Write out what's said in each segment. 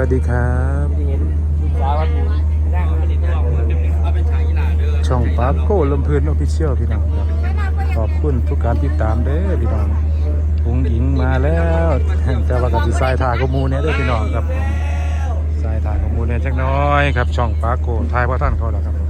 วัสดีครับ ช่องปั๊บโก้ลำพื้นออฟฟิเชียลพี่น้องขอบคุณทุกการติดตามเด้อพี่น้องหุงหญิงมาแล้วแต่ว่ากับดีไซน์ถ่ายข้มูลเนี่ยเด้อพี่น้องครับทรายถ่ายข้มูลเนี่ยจักน้อยครับช่องปั๊บโก้ทายพระท่านเขาหรอวครับ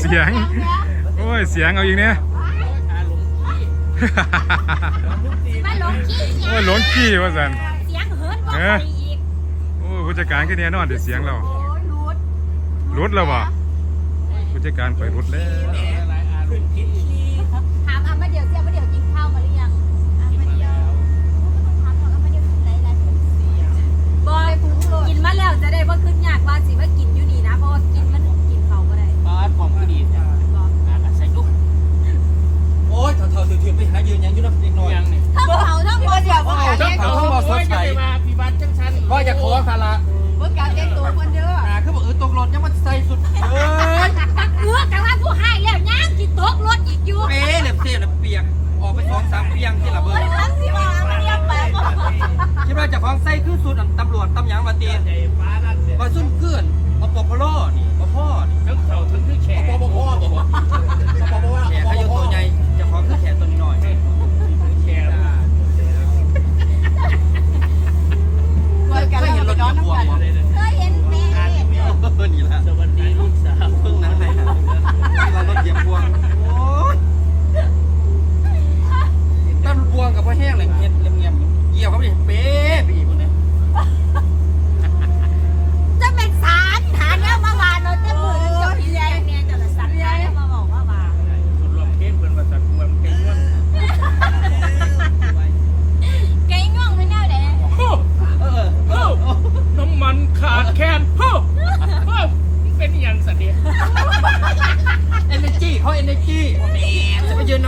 เสียง โอ้ย เสียงเอาอีงเนี่ยมาหลงขี้โอ้ยหลงขี้ว่าสันเสียงเฮิร์ตบอกอีกโอ้ยผู้จัดการแค่นี้นอนเดี๋ยวเสียงเราลุดแล้ววะผู้จัดการไปลุดแล้วถามอามเดียวเจ้ามเดียวกินข้าวมาหรือยังอมาต้องถามก่อนอมเดียวกินไรอะไยกินมาแล้วจะได้บ่คื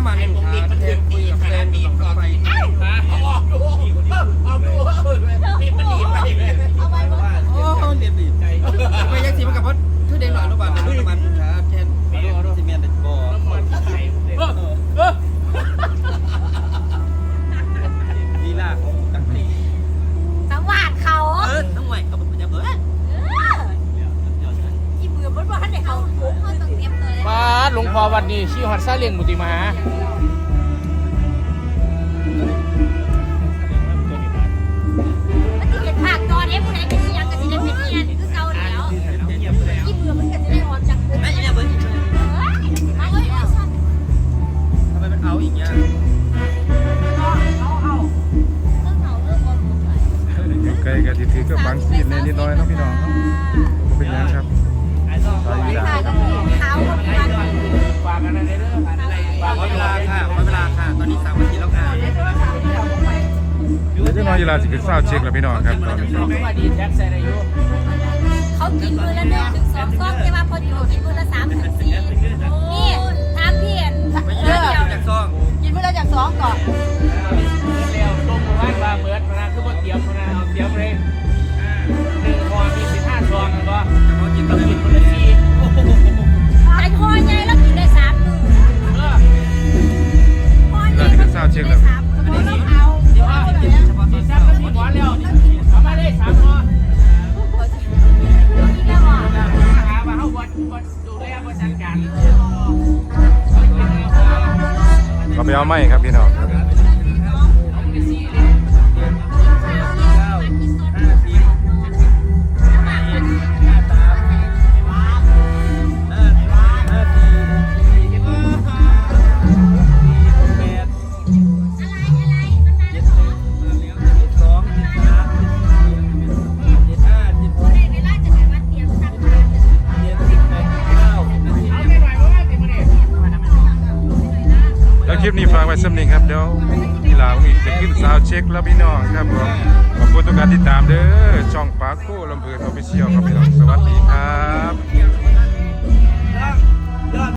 น้มันลูกค้าเทนคุยกับแฟนมีต่อไปเอาออกดูเอาดูนี่มันหนีไปเอาไว้โอ้เรียบดีไปยังสีมันกับเพราะทุเรีนหน่อยลูกบาทเป็นน้มันค้าเทนซีเมนต์เด็ดบ่อน้ำมันไข่ลีลาของตักตีจังวัดเขาเออทั้งหมดเขาบอกจะเบิร์ดที่มือบ้านๆเนี่ยเขา หลวงพ่อวันนี้ชื่อหัดซาเลียงบุติมามัเห็นภาพตอนนี้ผู้ไหน จีราสิเป็นสาวเช็คแล้วพี่น้องครับตอนนี้เขากินมือละหนึ่งถึงสองก้อนแต่าพออยู่มือละสามถึง เอาไม้ครับพี่น้อง คลิปนี้ฝากไว้สำนึกครับเดี๋ยวกีฬามีจะขึ้นสาวเช็คแล้วพี่น้องครับผมขอบคุณทุกการติดตามเด้อช่องปาโก้ลำเพลินออฟฟิเชียลครับพี่น้องสวัสดีครับ